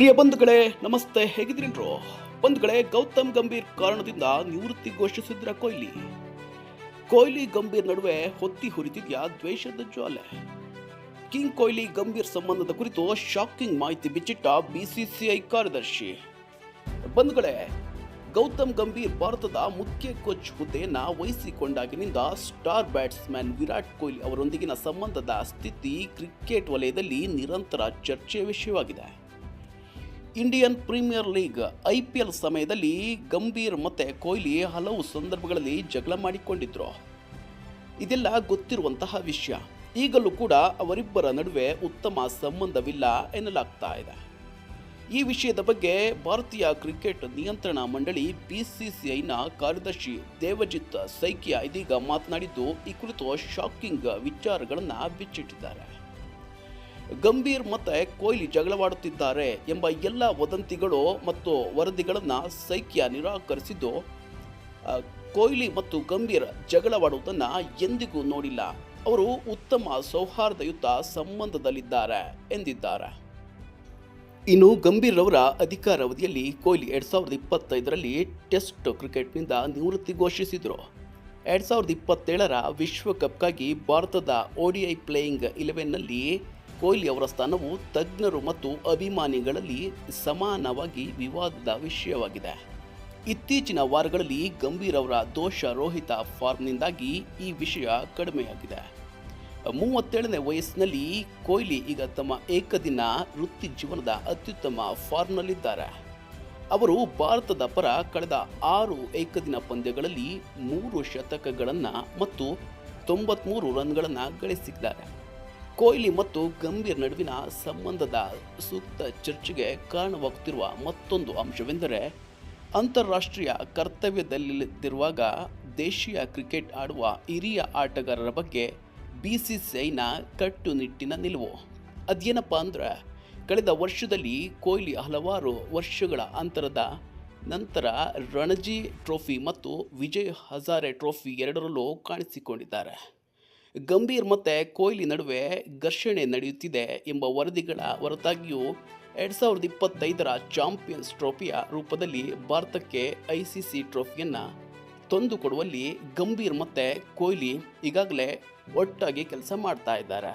ಪ್ರಿಯ ಬಂಧುಗಳೇ, ನಮಸ್ತೆ. ಹೇಗಿದ್ದೀರಿನ್ರು ಬಂಧುಗಳೇ, ಗೌತಮ್ ಗಂಭೀರ್ ಕಾರಣದಿಂದ ನಿವೃತ್ತಿ ಘೋಷಿಸಿದ್ರ ಕೊಹ್ಲಿ. ಕೊಹ್ಲಿ ಗಂಭೀರ್ ನಡುವೆ ಹೊತ್ತಿ ಹುರಿತಿದ್ಯಾ ದ್ವೇಷದ ಜ್ವಾಲೆ. ಕಿಂಗ್ ಕೊಹ್ಲಿ ಗಂಭೀರ್ ಸಂಬಂಧದ ಕುರಿತು ಶಾಕಿಂಗ್ ಮಾಹಿತಿ ಬಿಚ್ಚಿಟ್ಟ ಬಿಸಿಸಿಐ ಕಾರ್ಯದರ್ಶಿ. ಬಂಧುಗಳೇ, ಗೌತಮ್ ಗಂಭೀರ್ ಭಾರತದ ಮುಖ್ಯ ಕೋಚ್ ಹುದ್ದೆಯನ್ನ ವಹಿಸಿಕೊಂಡಾಗಿನಿಂದ ಸ್ಟಾರ್ ಬ್ಯಾಟ್ಸ್ಮನ್ ವಿರಾಟ್ ಕೊಹ್ಲಿ ಅವರೊಂದಿಗಿನ ಸಂಬಂಧದ ಸ್ಥಿತಿ ಕ್ರಿಕೆಟ್ ವಲಯದಲ್ಲಿ ನಿರಂತರ ಚರ್ಚೆಯ ವಿಷಯವಾಗಿದೆ. Indian Premier League I P L ಸಮಯದಲ್ಲಿ ಗಂಭೀರ್ ಮತ್ತು ಕೊಹ್ಲಿ ಹಲವು ಸಂದರ್ಭಗಳಲ್ಲಿ ಜಗಳ ಮಾಡಿಕೊಂಡಿದ್ರು. ಇದೆಲ್ಲ ಗೊತ್ತಿರುವಂತಹ ವಿಷಯ. ಈಗಲೂ ಕೂಡ ಅವರಿಬ್ಬರ ನಡುವೆ ಉತ್ತಮ ಸಂಬಂಧವಿಲ್ಲ ಎನ್ನಲಾಗ್ತಾ ಇದೆ. ಈ ವಿಷಯದ ಬಗ್ಗೆ ಭಾರತೀಯ ಕ್ರಿಕೆಟ್ ನಿಯಂತ್ರಣ ಮಂಡಳಿ ಬಿಸಿಸಿಐನ ಕಾರ್ಯದರ್ಶಿ ದೇವಜಿತ್ ಸೈಕಿಯಾ ಇದೀಗ ಮಾತನಾಡಿದ್ದು, ಈ ಕುರಿತು ಶಾಕಿಂಗ್ ವಿಚಾರಗಳನ್ನು ಬಿಚ್ಚಿಟ್ಟಿದ್ದಾರೆ. ಗಂಭೀರ್ ಮತ್ತೆ ಕೊಹ್ಲಿ ಜಗಳವಾಡುತ್ತಿದ್ದಾರೆ ಎಂಬ ಎಲ್ಲ ವದಂತಿಗಳು ಮತ್ತು ವರದಿಗಳನ್ನು ಸೈಕ್ಯ ನಿರಾಕರಿಸಿದ್ದು ಕೊಹ್ಲಿ ಮತ್ತು ಗಂಭೀರ್ ಜಗಳವಾಡುವುದನ್ನು ಎಂದಿಗೂ ನೋಡಿಲ್ಲ. ಅವರು ಉತ್ತಮ ಸೌಹಾರ್ದಯುತ ಸಂಬಂಧದಲ್ಲಿದ್ದಾರೆ ಎಂದಿದ್ದಾರೆ. ಇನ್ನು ಗಂಭೀರ್ ಅವರ ಅಧಿಕಾರಾವಧಿಯಲ್ಲಿ ಕೊಹ್ಲಿ ಎರಡು ಸಾವಿರದ ಇಪ್ಪತ್ತೈದರಲ್ಲಿ ಟೆಸ್ಟ್ ಕ್ರಿಕೆಟ್ನಿಂದ ನಿವೃತ್ತಿ ಘೋಷಿಸಿದರು. ಎರಡು ಸಾವಿರದ ಇಪ್ಪತ್ತೇಳರ ವಿಶ್ವಕಪ್ಗಾಗಿ ಭಾರತದ ಓಡಿಐ ಪ್ಲೇಯಿಂಗ್ ಇಲೆವೆನ್ನಲ್ಲಿ ಕೊಹ್ಲಿ ಅವರ ಸ್ಥಾನವು ತಜ್ಞರು ಮತ್ತು ಅಭಿಮಾನಿಗಳಲ್ಲಿ ಸಮಾನವಾಗಿ ವಿವಾದದ ವಿಷಯವಾಗಿದೆ. ಇತ್ತೀಚಿನ ವಾರಗಳಲ್ಲಿ ಗಂಭೀರ್ ಅವರ ದೋಷರೋಹಿತ ಫಾರ್ಮ್ನಿಂದಾಗಿ ಈ ವಿಷಯ ಕಡಿಮೆಯಾಗಿದೆ. ಮೂವತ್ತೇಳನೇ ವಯಸ್ಸಿನಲ್ಲಿ ಕೊಹ್ಲಿ ಈಗ ತಮ್ಮ ಏಕದಿನ ವೃತ್ತಿ ಜೀವನದ ಅತ್ಯುತ್ತಮ ಫಾರ್ಮ್ನಲ್ಲಿದ್ದಾರೆ. ಅವರು ಭಾರತದ ಪರ ಕಳೆದ ಆರು ಏಕದಿನ ಪಂದ್ಯಗಳಲ್ಲಿ ಮೂರು ಶತಕಗಳನ್ನು ಮತ್ತು ತೊಂಬತ್ತ್ಮೂರು ರನ್ಗಳನ್ನು ಗಳಿಸಿದ್ದಾರೆ. ಕೊಹ್ಲಿ ಮತ್ತು ಗಂಭೀರ್ ನಡುವಿನ ಸಂಬಂಧದ ಸೂಕ್ತ ಚರ್ಚೆಗೆ ಕಾರಣವಾಗುತ್ತಿರುವ ಮತ್ತೊಂದು ಅಂಶವೆಂದರೆ, ಅಂತಾರಾಷ್ಟ್ರೀಯ ಕರ್ತವ್ಯದಲ್ಲಿದ್ದಿರುವಾಗ ದೇಶೀಯ ಕ್ರಿಕೆಟ್ ಆಡುವ ಹಿರಿಯ ಆಟಗಾರರ ಬಗ್ಗೆ ಬಿಸಿಸಿಐನ ಕಟ್ಟುನಿಟ್ಟಿನ ನಿಲುವು. ಅದೇನಪ್ಪ ಅಂದ್ರೆ, ಕಳೆದ ವರ್ಷದಲ್ಲಿ ಕೊಹ್ಲಿ ಹಲವಾರು ವರ್ಷಗಳ ಅಂತರದ ನಂತರ ರಣಜಿ ಟ್ರೋಫಿ ಮತ್ತು ವಿಜಯ್ ಹಜಾರೆ ಟ್ರೋಫಿ ಎರಡರಲ್ಲೂ ಕಾಣಿಸಿಕೊಂಡಿದ್ದಾರೆ. ಗಂಭೀರ್ ಮತ್ತು ಕೊಹ್ಲಿ ನಡುವೆ ಘರ್ಷಣೆ ನಡೆಯುತ್ತಿದೆ ಎಂಬ ವರದಿಗಳ ಹೊರತಾಗಿಯೂ ಎರಡು ಸಾವಿರದ ಇಪ್ಪತ್ತೈದರ ಚಾಂಪಿಯನ್ಸ್ ಟ್ರೋಫಿಯ ರೂಪದಲ್ಲಿ ಭಾರತಕ್ಕೆ ಐ ಸಿ ಸಿ ಟ್ರೋಫಿಯನ್ನು ತಂದುಕೊಡುವಲ್ಲಿ ಗಂಭೀರ್ ಮತ್ತು ಕೊಹ್ಲಿ ಈಗಾಗಲೇ ಒಟ್ಟಾಗಿ ಕೆಲಸ ಮಾಡ್ತಾ ಇದ್ದಾರೆ.